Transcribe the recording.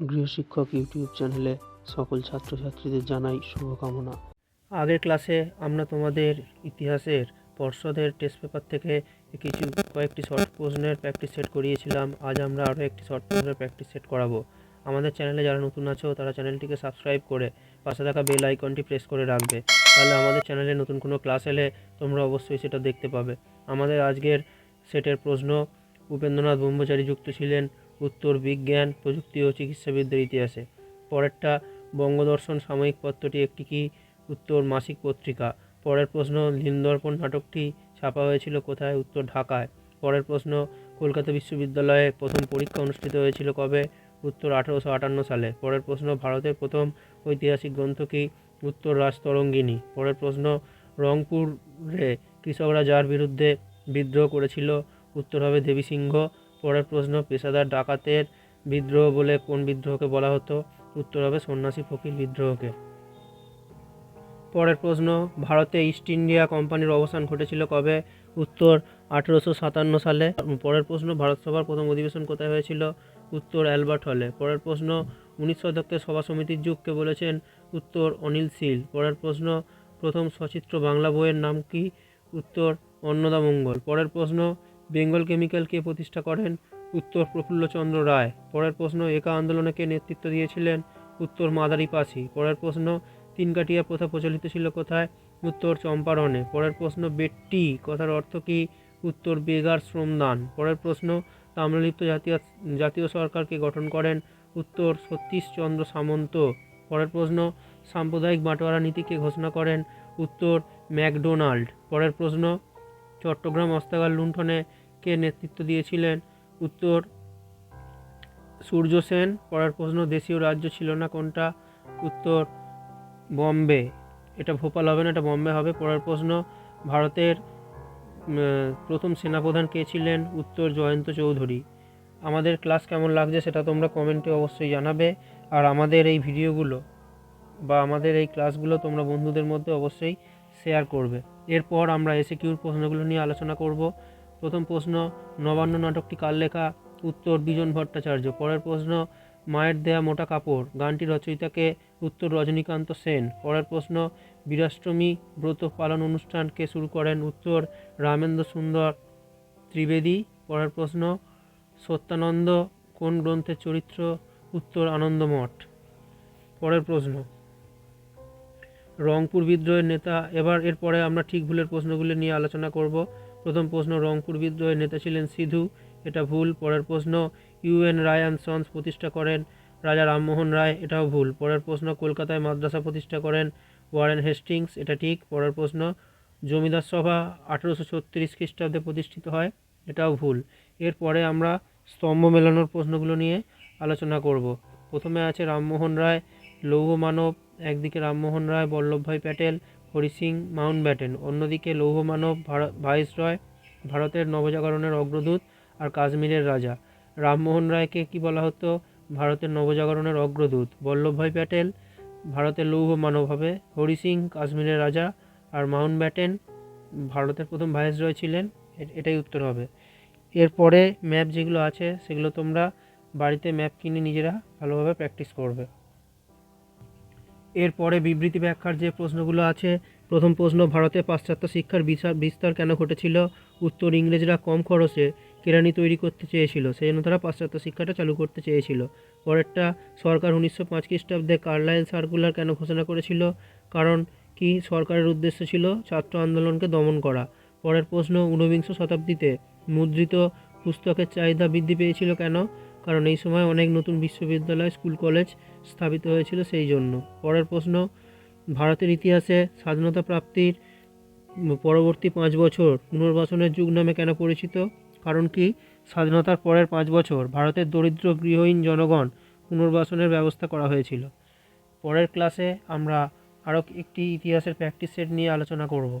গৃহশিক্ষক YouTube চ্যানেলে সকল ছাত্রছাত্রীদের জানাই শুভকামনা। আগের ক্লাসে আমরা তোমাদের ইতিহাসের পর্ষদের টেস্ট পেপার থেকে কিছু, কয়েকটি শর্ট প্রশ্নের প্র্যাকটিস সেট করিয়েছিলাম। আজ আমরা আরও একটি শর্ট প্রশ্নের প্র্যাকটিস সেট করাবো। আমাদের চ্যানেলে যারা নতুন আছো, তারা চ্যানেলটিকে সাবস্ক্রাইব করে পাশে থাকা বেল আইকনটি প্রেস করে রাখবে। তাহলে আমাদের চ্যানেলে নতুন কোনো ক্লাস এলে তোমরা অবশ্যই সেটা দেখতে পাবে। আমাদের আজকের সেটের প্রশ্ন, উপেন্দ্রনাথ ব্রহ্মচারী যুক্ত ছিলেন উত্তর বিজ্ঞান, প্রযুক্তি ও চিকিৎসাবিদ্যার ইতিহাসে। পরেরটা বঙ্গদর্শন সাময়িক পত্রটি একটি কি? উত্তর মাসিক পত্রিকা। পরের প্রশ্ন লিনদর্পণ নাটকটি ছাপা হয়েছিল কোথায়? উত্তর ঢাকায়। পরের প্রশ্ন, কলকাতা বিশ্ববিদ্যালয়ে প্রথম পরীক্ষা অনুষ্ঠিত হয়েছিল কবে? উত্তর আঠারোশো আটান্ন সালে। পরের প্রশ্ন, ভারতের প্রথম ঐতিহাসিক গ্রন্থ কি? উত্তর রাজতরঙ্গিনী। পরের প্রশ্ন, রংপুরে কৃষকরা যার বিরুদ্ধে বিদ্রোহ করেছিল? উত্তর হবে দেবী সিংহ। পরের প্রশ্ন, পেশাদার ডাকাতের বিদ্রোহ বলে কোন বিদ্রোহকে বলা হতো? উত্তর হবে সন্ন্যাসী ফকির বিদ্রোহকে। পরের প্রশ্ন, ভারতে ইস্ট ইন্ডিয়া কোম্পানির অবসান ঘটেছিল কবে? উত্তর, আঠেরোশো সাতান্ন সালে। পরের প্রশ্ন, ভারত সভার প্রথম অধিবেশন কোথায় হয়েছিল? উত্তর, অ্যালবার্ট হলে। পরের প্রশ্ন, উনিশ শতকের সভা সমিতির যুগকে বলেছেন উত্তর, অনিল শীল। পরের প্রশ্ন, প্রথম সচিত্র বাংলা বইয়ের নাম কি? উত্তর অন্নদামঙ্গল পরের প্রশ্ন বেঙ্গল কেমিক্যাল কে প্রতিষ্ঠা করেন উত্তর প্রফুল্লচন্দ্র রায়। পরের প্রশ্ন, একা আন্দোলনকে নেতৃত্ব দিয়েছিলেন উত্তর মাদারি পাসি পরের প্রশ্ন, তিনকাটিয়া প্রথা প্রচলিত ছিল কোথায়? উত্তর চম্পারণে। পরের প্রশ্ন, বেট্টি, কথার অর্থ কী? উত্তর বেগার শ্রমদান। পরের প্রশ্ন, তাম্রলিপ্ত জাতীয় জাতীয় সরকারকে গঠন করেন উত্তর সতীশচন্দ্র সামন্ত? পরের প্রশ্ন, সাম্প্রদায়িক বাটোয়ারা নীতিকে ঘোষণা করেন উত্তর ম্যাকডোনাল্ড? পরের প্রশ্ন চট্টগ্রাম অস্ত্রাগার লুণ্ঠনে কে নেতৃত্ব দিয়েছিলেন? উত্তর সূর্য সেন। পড়ার প্রশ্ন, দেশীয় রাজ্য ছিল না কোনটা? উত্তর, বম্বে। এটা ভোপাল হবে না, এটা বম্বে হবে। পড়ার প্রশ্ন, ভারতের প্রথম সেনাপ্রধান কে ছিলেন? উত্তর, জয়ন্ত চৌধুরী। আমাদের ক্লাস কেমন লাগছে সেটা তোমরা কমেন্টে অবশ্যই জানাবে। আর আমাদের এই ভিডিওগুলো বা আমাদের এই ক্লাসগুলো তোমরা বন্ধুদের মধ্যে অবশ্যই শেয়ার করবে। এরপর আমরা এসে কিউর প্রশ্নগুলো নিয়ে আলোচনা করব। প্রথম প্রশ্ন, নবান্ন নাটকটি কার লেখা? উত্তর, বিজন ভট্টাচার্য। পরের প্রশ্ন, মায়ের দেয়া মোটা কাপড়। গানটি রচয়িতাকে উত্তর, রজনীকান্ত সেন। পরের প্রশ্ন বীরাষ্টমী ব্রত পালন অনুষ্ঠানকে শুরু করেন উত্তর, রামেন্দ্র সুন্দর ত্রিবেদী। পরের প্রশ্ন, সত্যানন্দ কোন গ্রন্থের চরিত্র? উত্তর, আনন্দমঠ। পরের প্রশ্ন রংপুর বিদ্রোহের নেতা। এবার এরপরে আমরা ঠিক ভুলের প্রশ্নগুলি নিয়ে আলোচনা করব। প্রথম প্রশ্ন, রংপুর বিদ্রোহের নেতা ছিলেন সিধু। এটা ভুল। পরের প্রশ্ন, ইউএন রায় অ্যান্ড সন্স প্রতিষ্ঠা করেন। রাজা রামমোহন রায়, এটাও ভুল। পরের প্রশ্ন, কলকাতায় মাদ্রাসা প্রতিষ্ঠা করেন ওয়ারেন হেস্টিংস, এটা ঠিক। পরের প্রশ্ন, জমিদার সভা আঠেরোশো ছত্রিশ খ্রিস্টাব্দে প্রতিষ্ঠিত হয়, এটাও ভুল। এরপরে আমরা স্তম্ভ মেলানোর প্রশ্নগুলো নিয়ে আলোচনা করব। প্রথমে আছে রামমোহন রায়, লৌহ মানব একদিকে রামমোহন রায় বল্লভভাই প্যাটেল, হরি সিং, মাউন্ট ব্যাটেন। অন্যদিকে লৌহ মানব ভাইস রয়, ভারতের নবজাগরণের অগ্রদূত আর কাশ্মীরের রাজা। রামমোহন রায়কে কি বলা হতো? ভারতের নবজাগরণের অগ্রদূত। বল্লভভাই প্যাটেল, ভারতের লৌহ মানব হবে হরি সিং, কাশ্মীরের রাজা আর মাউন্ট ব্যাটেন, ভারতের প্রথম ভাইসরয় ছিলেন। এটাই উত্তর হবে। এরপরে ম্যাপ যেগুলো আছে, সেগুলো তোমরা বাড়িতে ম্যাপ কিনে নিজেরা ভালোভাবে প্র্যাকটিস করবে। এরপরে বিবৃতি ব্যাখ্যার যে প্রশ্নগুলো আছে, প্রথম প্রশ্ন, ভারতে পাশ্চাত্য শিক্ষার বিস্তার কেন ঘটেছিল? উত্তর, ইংরেজরা কম খরচে কেরানি তৈরি করতে চেয়েছিল, সেই জন্য তারা পাশ্চাত্য শিক্ষাটা চালু করতে চেয়েছিল। পরেরটা, সরকার উনিশশো পাঁচ খ্রিস্টাব্দে কার্লাইল সার্কুলার কেন ঘোষণা করেছিল? কারণ কি সরকারের উদ্দেশ্য ছিল ছাত্র আন্দোলনকে দমন করা। পরের প্রশ্ন, ঊনবিংশ শতাব্দীতে মুদ্রিত পুস্তকের চাহিদা বৃদ্ধি পেয়েছিল কেন? কারণ এই সময় অনেক নতুন বিশ্ববিদ্যালয়, স্কুল, কলেজ স্থাপিত হয়েছিল সেই জন্য। পরের প্রশ্ন, ভারতের ইতিহাসে স্বাধীনতা প্রাপ্তির পরবর্তী পাঁচ বছর পুনর্বাসনের যুগ নামে কেন পরিচিত? কারণ কি? স্বাধীনতার পরের পাঁচ বছর ভারতের দরিদ্র গৃহহীন জনগণ পুনর্বাসনের ব্যবস্থা করা হয়েছিল। পরের ক্লাসে আমরা আরও একটি ইতিহাসের প্র্যাকটিস সেট নিয়ে আলোচনা করব।